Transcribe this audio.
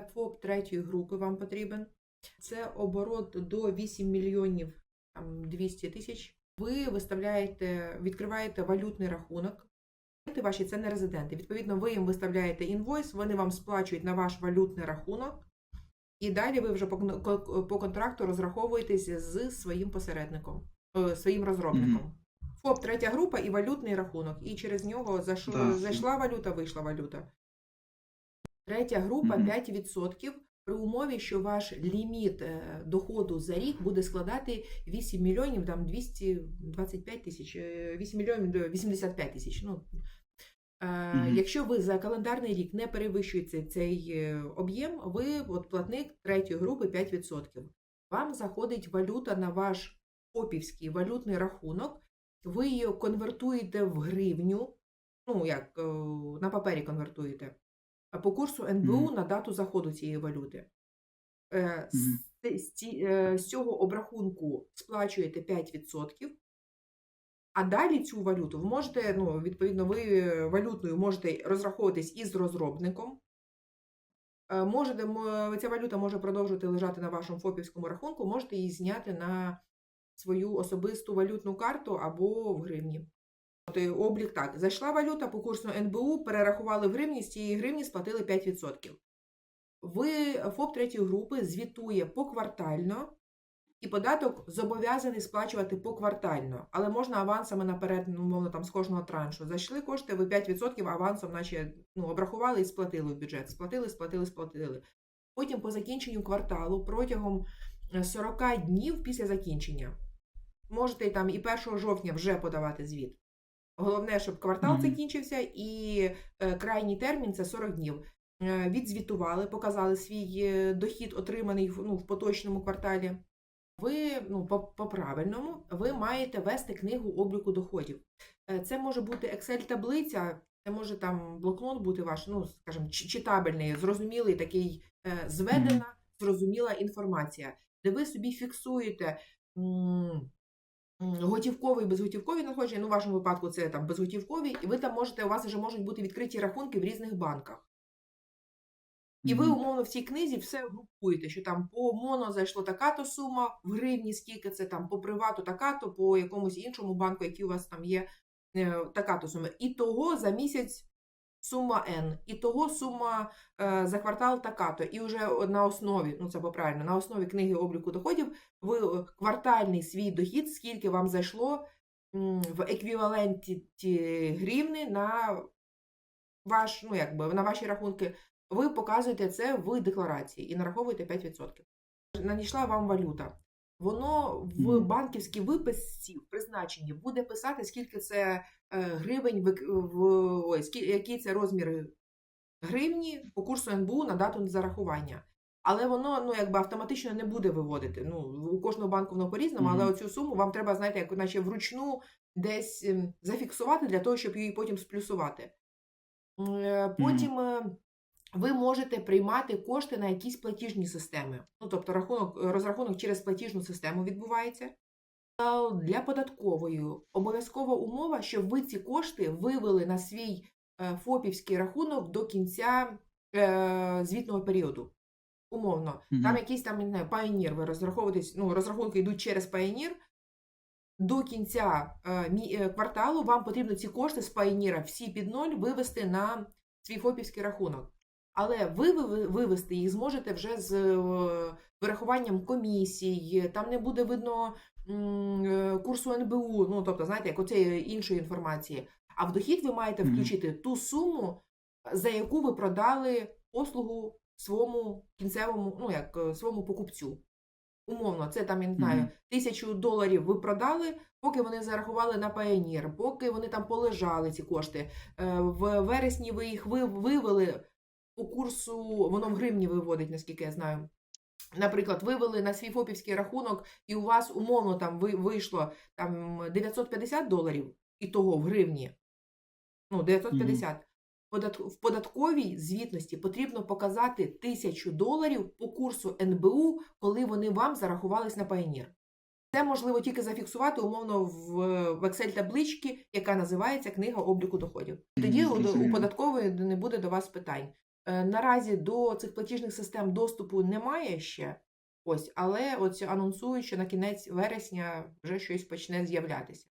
ФОП третьої групи вам потрібен. Це оборот до 8 мільйонів 200 тисяч. Ви виставляєте, відкриваєте валютний рахунок. Ваші це не резиденти. Відповідно, ви їм виставляєте інвойс, вони вам сплачують на ваш валютний рахунок, і далі ви вже по, контракту розраховуєтесь з своїм посередником, е, своїм розробником. ФОП третя група і валютний рахунок. І через нього зайшло- Да. зайшла валюта, вийшла валюта. Третя група 5% при умові, що ваш ліміт е, доходу за рік буде складати 8 мільйонів там 225 тисяч, е, 8 мільйонів до 85 тисяч. Ну, е, Мгм. Якщо ви за календарний рік не перевищуєте цей е, об'єм, ви от платник третьої групи 5%. Вам заходить валюта на ваш опівський валютний рахунок, ви її конвертуєте в гривню, ну як е, на папері конвертуєте, по курсу НБУ Мгм. на дату заходу цієї валюти. Е, з- Мгм. з, е, з цього обрахунку сплачуєте 5%, а далі цю валюту ви можете, ну, відповідно, ви е, валютною можете розраховуватись із розробником. Е, Можете, ця валюта може продовжувати лежати на вашому ФОПівському рахунку, можете її зняти на свою особисту валютну карту або в гривні. Е, облік так. Зайшла валюта по курсу НБУ, перерахували в гривні, з цієї гривні сплатили 5%. Ви ФОП третьої групи звітує поквартально, і податок зобов'язаний сплачувати поквартально, але можна авансами наперед, ну, мовно, там з кожного траншу. Зайшли кошти, ви 5% авансом, наче ну, обрахували і сплатили в бюджет. Сплатили, сплатили, сплатили. Потім по закінченню кварталу протягом е, 40 днів після закінчення. Можете там і 1 жовтня вже подавати звіт. Головне, щоб квартал закінчився, і е, крайній термін це 40 днів. Е, відзвітували, показали свій е, дохід, отриманий ну, в поточному кварталі. Ви ну, по, по правильному ви маєте вести книгу обліку доходів. Це може бути Excel-таблиця, це може там блокнот бути ваш, ну скажімо, чи- читабельний, зрозумілий такий зведена, зрозуміла інформація, де ви собі фіксуєте. М, і безготівкові надходження, ну в вашому випадку це там безготівкові, і ви там можете, у вас вже можуть бути відкриті рахунки в різних банках. І ви, умовно, в цій книзі все групуєте, що там по моно зайшло така-то сума, в гривні скільки це там, по привату така-то, по якомусь іншому банку, який у вас там є, е, така-то сума. І того за місяць сума N, і того сума е, за квартал така-то. І вже на основі, ну це правильно, на основі книги обліку доходів, ви е, квартальний свій дохід, скільки вам зайшло в еквіваленті ті гривни на ваш, ну якби на ваші рахунки ви показуєте це в декларації і нараховуєте 5%. Надійшла вам валюта. Воно в банківській виписці в призначенні буде писати, скільки це е, гривень, в, в ой, який це розмір гривні по курсу НБУ на дату зарахування. Але воно ну якби автоматично не буде виводити. Ну у кожного банку воно по-різному, але Мгм. оцю суму вам треба, знаєте, як наче вручну десь ем, зафіксувати для того, щоб її потім сплюсувати. Е, Потім е, ви можете приймати кошти на якісь платіжні системи. Ну, тобто рахунок, розрахунок через платіжну систему відбувається. Для податкової обов'язкова умова, щоб ви ці кошти вивели на свій е, ФОПівський рахунок до кінця е, звітного періоду. Умовно, там якийсь там, не знаю, ви розраховуєтесь, ну, розрахунки йдуть через Pioneer, до кінця е, е, кварталу вам потрібно ці кошти з Пайніра всі під ноль вивести на свій ФОПівський рахунок. Але ви ви- вивести їх зможете вже з е, вирахуванням комісій, там не буде видно е, курсу НБУ, ну тобто, знаєте, як оцеї іншої інформації. А в дохід ви маєте включити ту суму, за яку ви продали послугу своєму кінцевому, ну як е, своєму покупцю. Умовно, це там, я не знаю, тисячу доларів ви продали, поки вони зарахували на Pioneer, поки вони там полежали ці кошти. В вересні ви їх ви- вивели по курсу, воно в гривні виводить, наскільки я знаю. Наприклад, вивели на свій ФОПівський рахунок, і у вас умовно там ви- вийшло там 950 доларів, і того в гривні. Ну, 950. Подат- В податковій звітності потрібно показати тисячу доларів по курсу НБУ, коли вони вам зарахувались на Pioneer. Це можливо тільки зафіксувати умовно в, в Excel-табличці, яка називається Книга обліку доходів. Тоді у, у податкової не буде до вас питань. Е, Наразі до цих платіжних систем доступу немає ще. Ось, але ось анонсують, що на кінець вересня вже щось почне з'являтися.